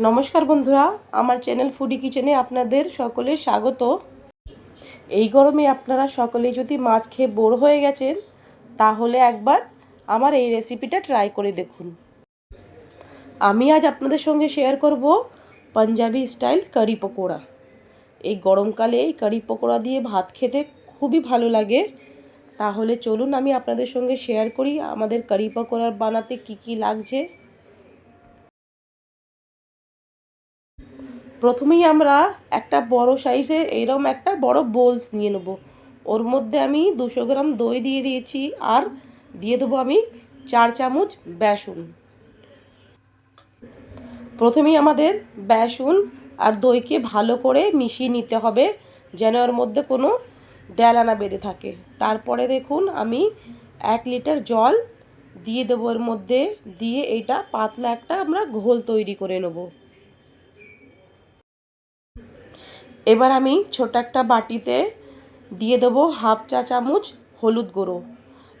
নমস্কার বন্ধুরা, আমার চ্যানেল ফুডি কিচেনে আপনাদের সকলের স্বাগত। এই গরমে আপনারা সকলে যদি মাছ খেয়ে বোর হয়ে গেছেন, তাহলে একবার আমার এই রেসিপিটা ট্রাই করে দেখুন। আমি আজ আপনাদের সঙ্গে শেয়ার করব পাঞ্জাবি স্টাইল কারি পকোড়া। এই গরমকালে এই কারি পকোড়া দিয়ে ভাত খেতে খুবই ভালো লাগে। তাহলে চলুন আমি আপনাদের সঙ্গে শেয়ার করি আমাদের কারি পকোড়া বানাতে কি কি লাগছে। প্রথমেই আমরা একটা বড় সাইজে এইরকম একটা বড় বোলস নিয়ে নেব। ওর মধ্যে আমি দুশো গ্রাম দই দিয়ে দিয়েছি আর দিয়ে দেবো আমি চার চামচ বেসন। প্রথমেই আমাদের বেসন আর দইকে ভালো করে মিশিয়ে নিতে হবে যেন ওর মধ্যে কোনো ডেলানা বেঁধে থাকে। তারপরে দেখুন আমি এক লিটার জল দিয়ে দেবো এর মধ্যে, দিয়ে এইটা পাতলা একটা আমরা ঘোল তৈরি করে নেব। এবার আমি ছোট একটা বাটিতে দিয়ে দেবো হাফ চা চামচ হলুদ গুঁড়ো।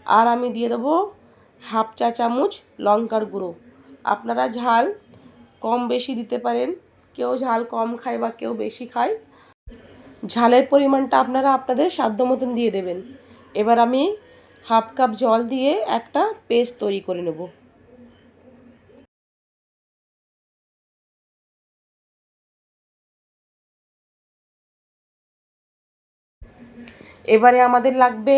আর আমি দিয়ে দেবো হাফ চা চামচ লঙ্কার গুঁড়ো। আপনারা ঝাল কম বেশি দিতে পারেন, কেউ ঝাল কম খায় বা কেউ বেশি খায়। ঝালের পরিমাণটা আপনারা আপনাদের সাধ্য মতন দিয়ে দেবেন। এবার আমি হাফ কাপ জল দিয়ে একটা পেস্ট তৈরি করে নেব। এবারে আমাদের লাগবে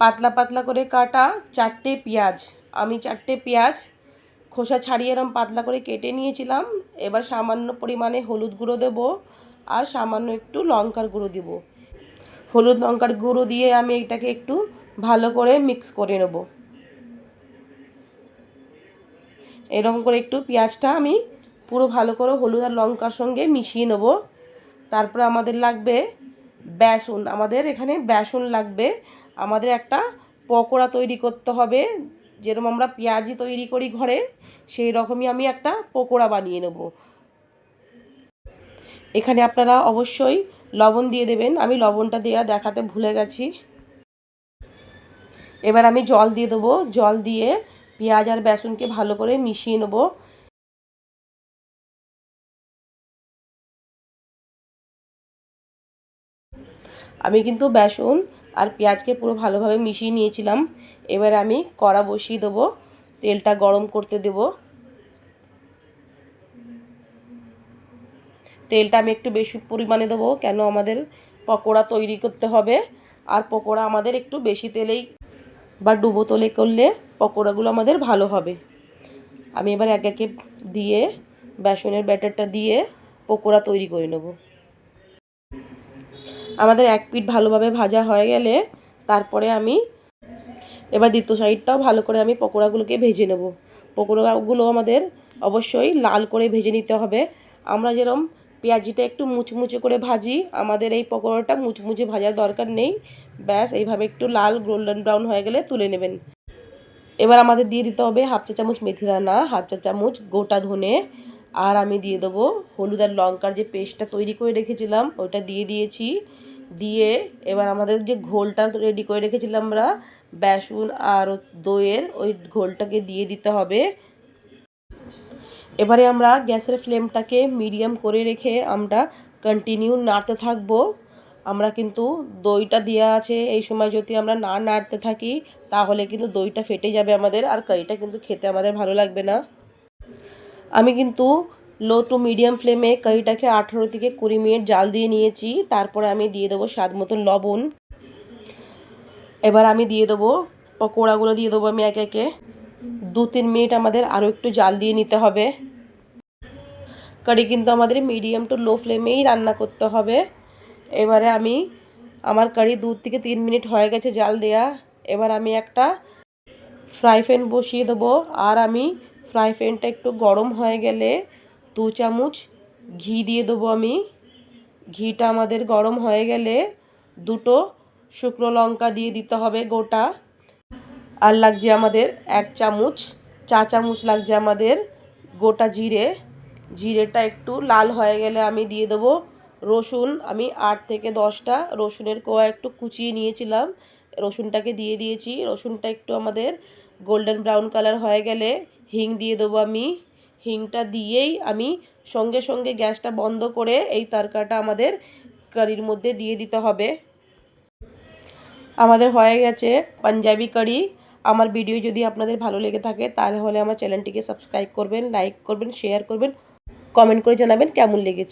পাতলা পাতলা করে কাটা চারটে পেঁয়াজ। আমি চারটে পেঁয়াজ খোসা ছাড়িয়ে এরম পাতলা করে কেটে নিয়েছিলাম। এবার সামান্য পরিমাণে হলুদ গুঁড়ো দেব আর সামান্য একটু লঙ্কার গুঁড়ো দিব। হলুদ লঙ্কার গুঁড়ো দিয়ে আমি এটাকে একটু ভালো করে মিক্স করে নেব। এরকম করে একটু পেঁয়াজটা আমি পুরো ভালো করে হলুদ আর লঙ্কার সঙ্গে মিশিয়ে নেব। তারপরে আমাদের লাগবে বেসন, আমাদের এখানে বেসন লাগবে। আমাদের একটা পকোড়া তৈরি করতে হবে। যেরকম আমরা পেঁয়াজি তৈরি করি ঘরে, সেই রকমই আমি একটা পকোড়া বানিয়ে নেব। এখানে আপনারা অবশ্যই লবণ দিয়ে দেবেন। আমি লবণটা দেওয়া দেখাতে ভুলে গেছি। এবার আমি জল দিয়ে দেবো। জল দিয়ে পেঁয়াজ আর বেসনকে ভালো করে মিশিয়ে নেব। আমি কিন্তু বেসন আর পেঁয়াজকে পুরো ভালোভাবে মিশিয়ে নিয়েছিলাম। এবার আমি কড়া বসিয়ে দেবো, তেলটা গরম করতে দেব। তেলটা আমি একটু বেশি পরিমাণে দেবো, কেন আমাদের পকোড়া তৈরি করতে হবে। আর পকোড়া আমাদের একটু বেশি তেলেই বা ডুবো তোলে করলে পকোড়াগুলো আমাদের ভালো হবে। আমি এবার এক একে দিয়ে বেসনের ব্যাটারটা দিয়ে পকোড়া তৈরি করে নেব। আমাদের এক পিঠ ভালোভাবে ভাজা হয়ে গেলে তারপরে আমি এবার দ্বিতীয় সাইডটাও ভালো করে আমি পকোড়াগুলোকে ভেজে নেব। পকোড়াগুলো আমাদের অবশ্যই লাল করে ভেজে নিতে হবে। আমরা যেরকম পেঁয়াজিটা একটু মুচমুচে করে ভাজি, আমাদের এই পকোড়াটা মুচমুচে ভাজার দরকার নেই। ব্যাস, এইভাবে একটু লাল গোল্ডেন ব্রাউন হয়ে গেলে তুলে নেবেন। এবার আমাদের দিয়ে দিতে হবে হাফ চা চামচ মেথি দানা, হাফ চা চামচ গোটা ধনে, আর আমি দিয়ে দেবো হলুদ আর লঙ্কার যে পেস্টটা তৈরি করে রেখেছিলাম ওইটা দিয়ে দিয়েছি। দিয়ে এবার আমাদের যে ঘোলটা রেডি করে রেখেছিলাম আমরা, বেসন আর দইয়ের, ওই ঘোলটাকে দিয়ে দিতে হবে। এবারে আমরা গ্যাসের ফ্লেমটাকে মিডিয়াম করে রেখে আমরা কন্টিনিউ নাড়তে থাকব। আমরা কিন্তু দইটা দেওয়া আছে, এই সময় যদি আমরা না নাড়তে থাকি, তাহলে কিন্তু দইটা ফেটে যাবে আমাদের, আর কারিটা কিন্তু খেতে আমাদের ভালো লাগবে না। আমি কিন্তু লো টু মিডিয়াম ফ্লেমে কারিটাকে আঠেরো থেকে কুড়ি মিনিট জাল দিয়ে নিয়েছি। তারপরে আমি দিয়ে দেবো স্বাদ মতো লবণ। এবার আমি দিয়ে দেবো পকোড়াগুলো দিয়ে দেবো আমি একে একে। দু তিন মিনিট আমাদের আরও একটু জাল দিয়ে নিতে হবে। কারি কিন্তু আমাদের মিডিয়াম টু লো ফ্লেমেই রান্না করতে হবে। এবারে আমি, আমার কারি দু থেকে তিন মিনিট হয়ে গেছে জাল দেয়া। এবার আমি একটা ফ্রাই প্যান বসিয়ে দেবো। আর আমি ফ্রাই প্যানটা একটু গরম হয়ে গেলে দু চামচ ঘি দিয়ে দেবো আমি। ঘিটা আমাদের গরম হয়ে গেলে দুটো শুকনো লঙ্কা দিয়ে দিতে হবে গোটা। আর লাগছে আমাদের এক চামচ, চা চামচ লাগছে আমাদের গোটা জিরে। জিরেটা একটু লাল হয়ে গেলে আমি দিয়ে দেবো রসুন। আমি আট থেকে দশটা রসুনের কোয়া একটু কুচিয়ে নিয়েছিলাম। রসুনটাকে দিয়ে দিয়েছি। রসুনটা একটু আমাদের গোল্ডেন ব্রাউন কালার হয়ে গেলে হিং দিয়ে দেবো আমি। হিংটা দিয়েই আমি সঙ্গে সঙ্গে গ্যাসটা বন্ধ করে এই তরকাটা আমাদের কারির মধ্যে দিয়ে দিতে হবে। আমাদের হয়ে গেছে পাঞ্জাবি কারি। আমার ভিডিও যদি আপনাদের ভালো লেগে থাকে, তাহলে আমার চ্যানেলটিকে সাবস্ক্রাইব করবেন, লাইক করবেন, শেয়ার করবেন, কমেন্ট করে জানাবেন কেমন লেগেছে।